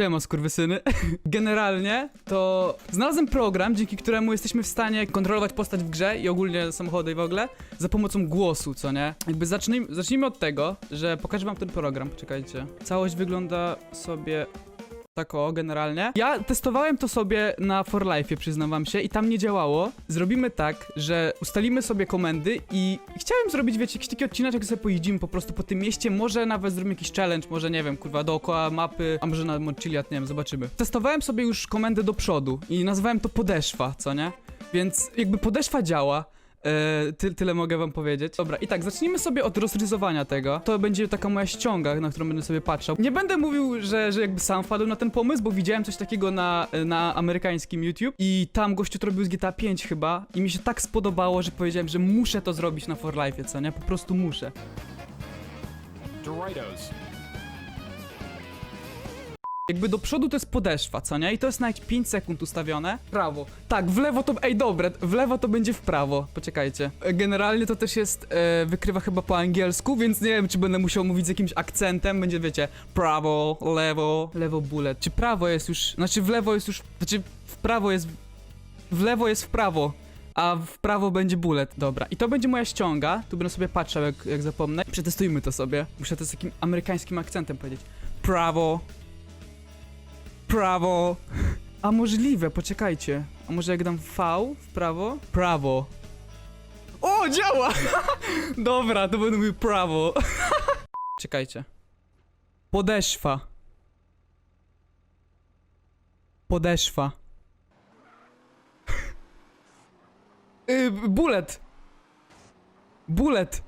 Siema, skurwysyny. Generalnie to znalazłem program, dzięki któremu jesteśmy w stanie kontrolować postać w grze i ogólnie samochody i w ogóle za pomocą głosu, co nie? Jakby zacznijmy, zacznijmy od tego, że pokażę wam ten program, czekajcie. Całość wygląda sobie tak o, generalnie. Ja testowałem to sobie na For Life, przyznam wam się, i tam nie działało. Zrobimy tak, że ustalimy sobie komendy i chciałem zrobić, wiecie, jakiś taki odcinek, jak sobie pojeździmy po prostu po tym mieście, może nawet zrobimy jakiś challenge, może nie wiem, kurwa, dookoła mapy, a może na Mochiliad, nie wiem, zobaczymy. Testowałem sobie już komendę do przodu i nazwałem to podeszwa, co nie? Więc jakby podeszwa działa. E, ty, tyle mogę wam powiedzieć. Dobra, i tak, zacznijmy sobie od rozrysowania tego. To będzie taka moja ściąga, na którą będę sobie patrzał. Nie będę mówił, że, że jakby sam wpadłem na ten pomysł, bo widziałem coś takiego na, na amerykańskim YouTube i tam gościu to robił z GTA 5 chyba i mi się tak spodobało, że powiedziałem, że muszę to zrobić na For Life, co nie? Po prostu muszę. Doritos. Jakby do przodu to jest podeszwa, co nie? I to jest na jakieś 5 sekund ustawione. Prawo. Tak, w lewo to... Ej, dobre, w lewo to będzie w prawo. Poczekajcie. E, Generalnie to też jest... E, wykrywa chyba po angielsku, więc nie wiem, czy będę musiał mówić z jakimś akcentem. Będzie, wiecie, prawo, lewo, lewo bullet. Czy prawo jest już... Znaczy w lewo jest już... Znaczy w prawo jest... W lewo jest w prawo. A w prawo będzie bullet. Dobra. I to będzie moja ściąga. Tu będę sobie patrzał, jak, jak zapomnę. Przetestujmy to sobie. Muszę to z takim amerykańskim akcentem powiedzieć. Prawo, prawo. A możliwe, poczekajcie. A może jak dam V w prawo? Prawo. O, działa! Dobra, to będę mówił prawo. Czekajcie. Podeszwa. Podeszwa. Yy, bullet. Bullet.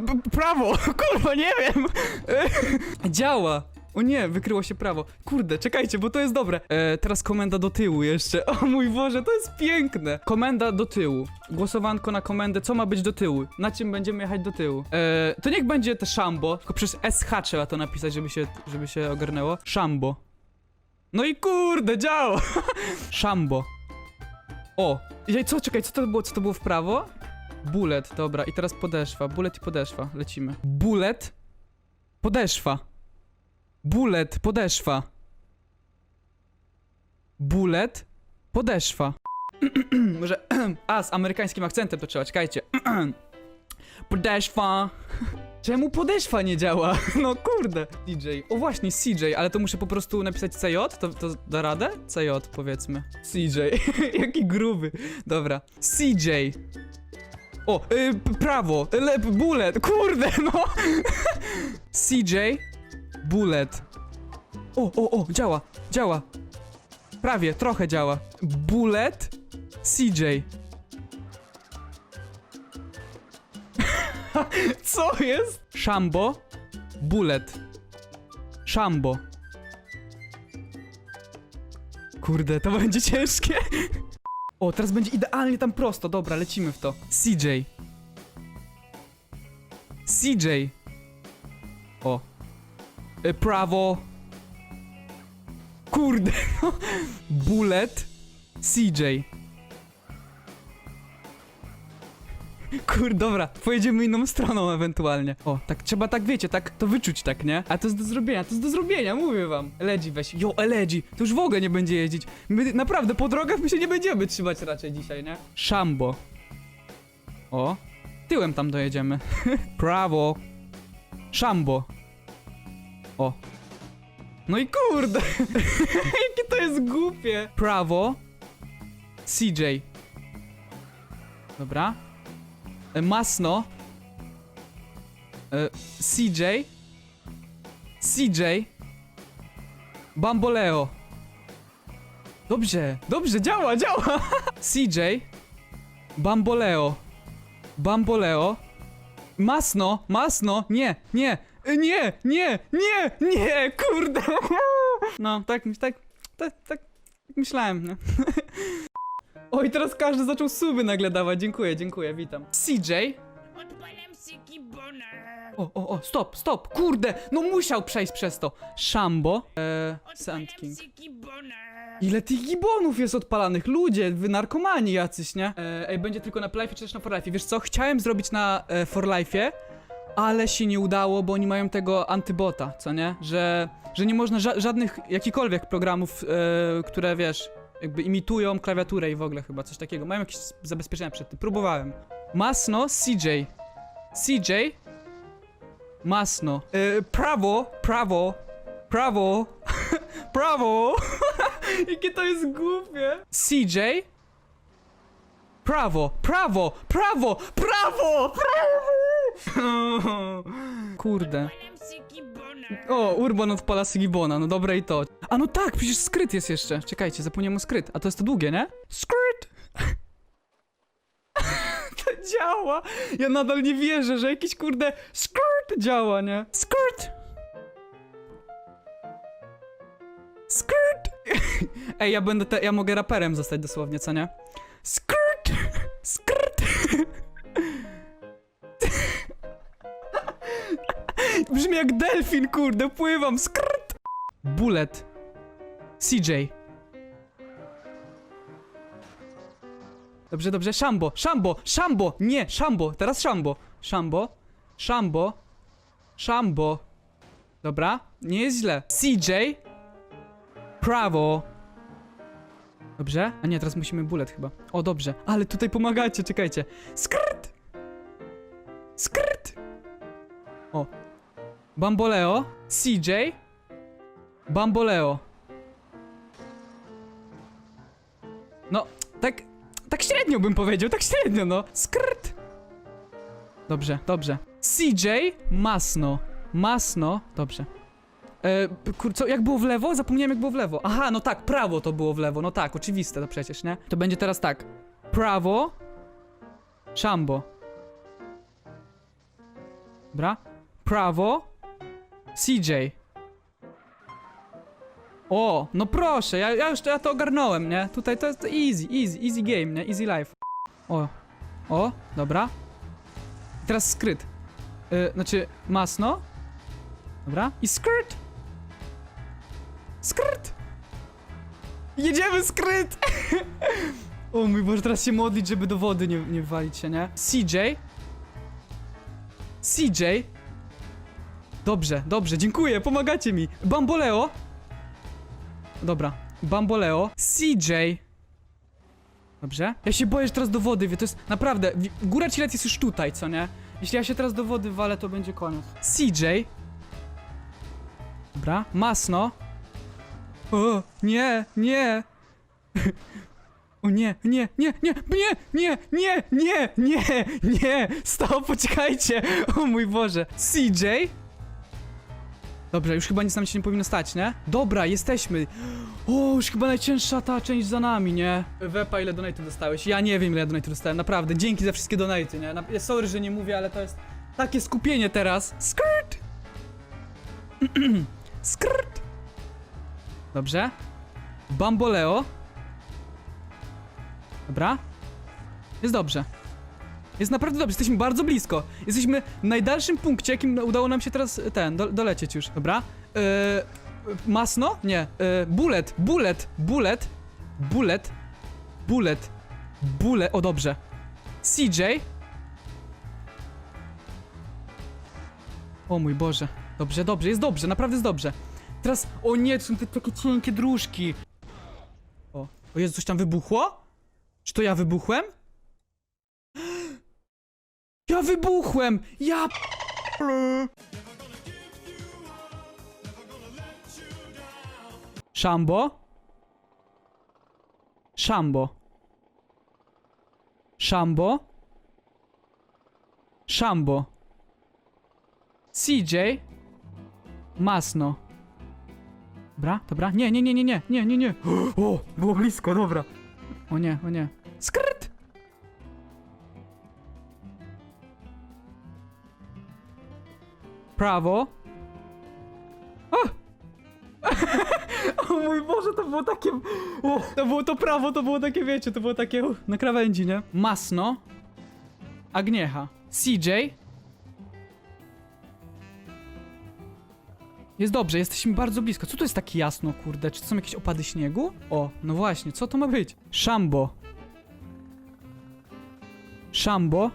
B- prawo, kurwa, nie wiem. Yy, działa. O nie, wykryło się prawo. Kurde, czekajcie, bo to jest dobre. E, teraz komenda do tyłu jeszcze. O mój Boże, to jest piękne. Komenda do tyłu. Głosowanko na komendę, co ma być do tyłu. Na czym będziemy jechać do tyłu. E, to niech będzie te szambo, tylko przez SH trzeba to napisać, żeby się, żeby się ogarnęło. Szambo. No i kurde, działa. Szambo. O, i co, czekaj, co to było, co to było w prawo? Bullet, dobra, i teraz podeszwa. Bullet i podeszwa, lecimy. Bullet, podeszwa. Bullet, podeszwa. Bullet, podeszwa. Może, a, z amerykańskim akcentem to trzeba, czekajcie. podeszwa. Czemu podeszwa nie działa? No kurde. DJ. O właśnie, CJ, ale to muszę po prostu napisać CJ? To, to da radę? CJ powiedzmy. CJ. Jaki gruby. Dobra. CJ. O, y, prawo. Le, bullet. Kurde, no. CJ. Bullet. O, o, o, działa, działa. Prawie, trochę działa. Bullet. CJ. Co jest? Szambo. Bullet. Szambo. Kurde, to będzie ciężkie. O, teraz będzie idealnie tam prosto. Dobra, lecimy w to. CJ. CJ. O. Y, Prawo. Kurde. Bullet. CJ. Kurde, dobra, pojedziemy inną stroną ewentualnie. O, tak trzeba tak, wiecie, tak to wyczuć tak, nie? A to jest do zrobienia, to jest do zrobienia, mówię wam. Eledzi weź, jo, Eledzi, to już w ogóle nie będzie jeździć. My naprawdę po drogach my się nie będziemy trzymać raczej dzisiaj, nie? Szambo. O, tyłem tam dojedziemy. Prawo. Szambo. O. No i kurde! Jakie to jest głupie! Prawo. CJ. Dobra. E, Masno. E, CJ. CJ. Bamboleo. Dobrze, dobrze, działa, działa! CJ. Bamboleo. Bamboleo. Masno, masno, nie, nie, nie, nie, nie, nie, kurde. No, tak, tak, tak, tak myślałem, no. Oj, teraz każdy zaczął suby nagle dawać, dziękuję, dziękuję, witam. CJ. Odpalam syki bona. O, o, o, stop, stop, kurde, no musiał przejść przez to. Shambo. Eee, Sand Odpalam King. syki bona. Ile tych gibonów jest odpalanych? Ludzie, wy narkomani jacyś, nie? E, ej, będzie tylko na Life czy też na For Life. Wiesz co? Chciałem zrobić na e, For Life, ale się nie udało, bo oni mają tego antybota, co nie? Że, że nie można ża żadnych, jakikolwiek programów, e, które wiesz, jakby imitują klawiaturę i w ogóle chyba coś takiego. Mają jakieś zabezpieczenia przed tym. Próbowałem. Masno, CJ. CJ. Masno. E, prawo, prawo, prawo, prawo. Jakie to jest głupie. CJ. Prawo, prawo, prawo, prawo, prawo! Kurde. O, Urban odpala Sigibona, no dobre i to. A no tak, przecież skryt jest jeszcze. Czekajcie, zapomniałem o skryt. A to jest to długie, nie? Skryt! to działa! Ja nadal nie wierzę, że jakiś kurde skryt działa, nie? Skryt! Skryt! Ej, ja będę te, ja mogę raperem zostać dosłownie, co nie? Skryt! Brzmi jak delfin, kurde, pływam, skrt! Bullet. CJ. Dobrze, dobrze, Shambo, Shambo, Shambo, nie, Shambo, teraz Shambo. Shambo, Shambo, Shambo. Dobra, nie jest źle. CJ. Prawo. Dobrze? A nie, teraz musimy bullet chyba. O, dobrze. Ale tutaj pomagacie, czekajcie. Skrt! Skrt! Bamboleo, CJ, Bamboleo. No, tak, tak średnio bym powiedział, tak średnio, no. Skrt. Dobrze, dobrze. CJ, Masno, Masno, dobrze. E, kur, co, jak było w lewo? Zapomniałem jak było w lewo. Aha, no tak, prawo to było w lewo, no tak, oczywiste to przecież, nie? To będzie teraz tak. Prawo, Shambo. Dobra. Prawo, CJ. O, no proszę, ja, ja już to, ja to ogarnąłem, nie? Tutaj to jest easy, easy, easy game, nie? Easy life. O, o, dobra. Teraz skryt. Y, znaczy, masno. Dobra. I skryt. Skryt. Jedziemy skryt. o mój Boże, teraz się modlić, żeby do wody nie, nie walić się, nie? CJ. CJ. Dobrze, dobrze, dziękuję, pomagacie mi. Bamboleo. Dobra, Bamboleo. CJ. Dobrze. Ja się boję, że teraz do wody, wie, to jest naprawdę, góra Cilet jest już tutaj, co nie? Jeśli ja się teraz do wody walę, to będzie koniec. CJ. Dobra, masno. O, nie, nie. O nie, nie, nie, nie, nie, nie, nie, nie, nie, nie, stop, poczekajcie, o mój Boże. CJ? Dobrze, już chyba nic nam się nie powinno stać, nie? Dobra, jesteśmy. O, już chyba najcięższa ta część za nami, nie? Wepa, ile donate'ów dostałeś? Ja nie wiem, ile donate'ów dostałem, naprawdę, dzięki za wszystkie donate'y, nie? Na- Sorry, że nie mówię, ale to jest takie skupienie teraz. Skirt! Skirt! Dobrze. Bamboleo. Dobra. Jest dobrze. Jest naprawdę dobrze, jesteśmy bardzo blisko. Jesteśmy w najdalszym punkcie, jakim udało nam się teraz e, ten, do, dolecieć już. Dobra. Yy, masno? Nie. Yy, bullet, bullet, bullet, bullet, bullet, bullet. O, dobrze. CJ. O mój Boże. Dobrze, dobrze, jest dobrze, naprawdę jest dobrze. Teraz, o nie, to są te takie cienkie dróżki. O, o Jezu, coś tam wybuchło? Czy to ja wybuchłem? Ja wybuchłem! Ja p- Szambo? Szambo. Szambo? Szambo. CJ? Masno. Dobra, dobra. Nie, nie, nie, nie, nie, nie, nie, nie. O, było blisko, dobra. O nie, o nie. Skryt! Prawo. O! o mój Boże, to było takie... O, to było to prawo, to było takie, wiecie, to było takie na krawędzi, nie? Masno. Agniecha. CJ. Jest dobrze, jesteśmy bardzo blisko. Co to jest takie jasno, kurde? Czy to są jakieś opady śniegu? O, no właśnie, co to ma być? Szambo. Szambo.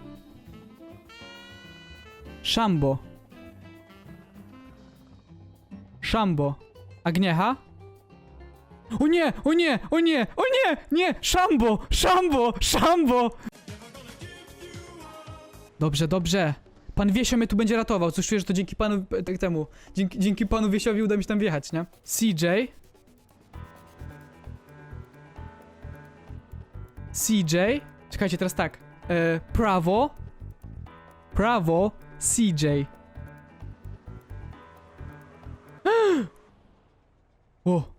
Szambo. Szambo. Agniecha? O nie, o nie, o nie, o nie, nie! Szambo, szambo, szambo! Dobrze, dobrze. Pan Wiesio mnie tu będzie ratował. Coś czuję, że to dzięki panu tak temu. Dzięki, dzięki panu Wiesiowi uda mi się tam wjechać, nie? CJ. CJ. Czekajcie, teraz tak. E, prawo. Prawo. CJ.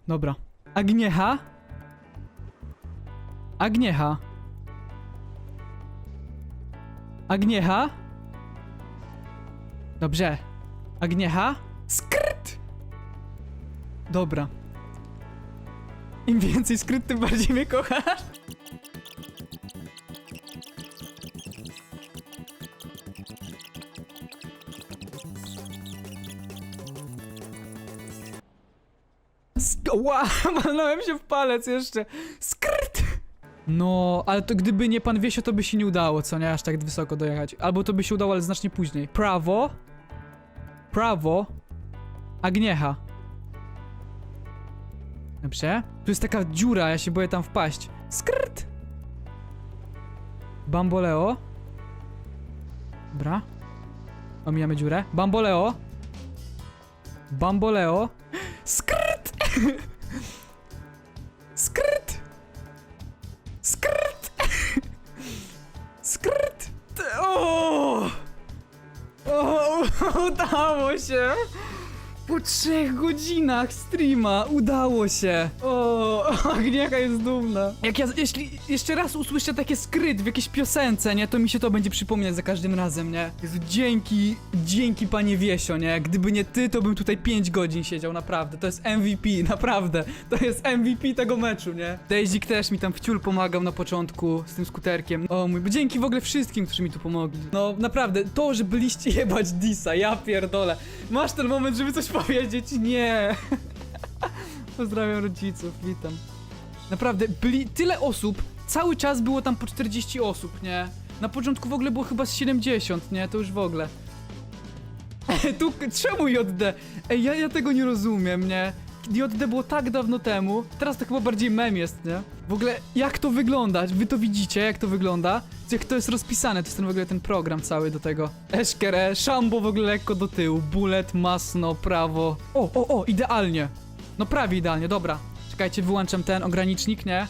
Dobra. Agniecha. Agniecha. Agniecha. Dobrze. Agniecha. Skryt! Dobra. Im więcej skryt, tym bardziej mnie kochasz. Sk- się w palec jeszcze. Skryt! No, ale to gdyby nie pan Wiesio, to by się nie udało, co nie? Aż tak wysoko dojechać. Albo to by się udało, ale znacznie później. Prawo. Prawo. Agniecha. Dobrze. Tu jest taka dziura, ja się boję tam wpaść. Skryt! Bamboleo. Dobra. Omijamy dziurę. Bamboleo. Bamboleo. Skryt! Skryt! Skryt! Skryt! O! o! Udało się! Po trzech godzinach streama udało się! O, Agnieszka jest dumna. Jak ja, jeśli jeszcze raz usłyszę takie skryt w jakiejś piosence, nie, to mi się to będzie przypomnieć za każdym razem, nie? Jezu, dzięki, dzięki panie Wiesio, nie? Gdyby nie ty, to bym tutaj 5 godzin siedział, naprawdę. To jest MVP, naprawdę. To jest MVP tego meczu, nie? Daisy też mi tam wciul pomagał na początku z tym skuterkiem. O mój, dzięki w ogóle wszystkim, którzy mi tu pomogli. No naprawdę, to, że byliście jebać Disa, ja pierdolę. Masz ten moment, żeby coś powiedzieć? Nie. Pozdrawiam rodziców, witam. Naprawdę, byli tyle osób, cały czas było tam po 40 osób, nie? Na początku w ogóle było chyba z 70, nie? To już w ogóle. tu, czemu JD? Ej, ja, ja tego nie rozumiem, nie? JD było tak dawno temu, teraz to chyba bardziej mem jest, nie? W ogóle, jak to wygląda? Wy to widzicie, jak to wygląda? Jak to jest rozpisane, to jest ten w ogóle ten program cały do tego. Eszkere, szambo w ogóle lekko do tyłu, bullet, masno, prawo. O, o, o, idealnie. No prawie idealnie, dobra. Czekajcie, wyłączam ten ogranicznik, nie?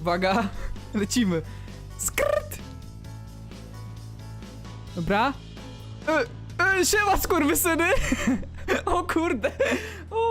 Uwaga, lecimy. Skryt! Dobra. E, e, siema, skurwysyny! o kurde! O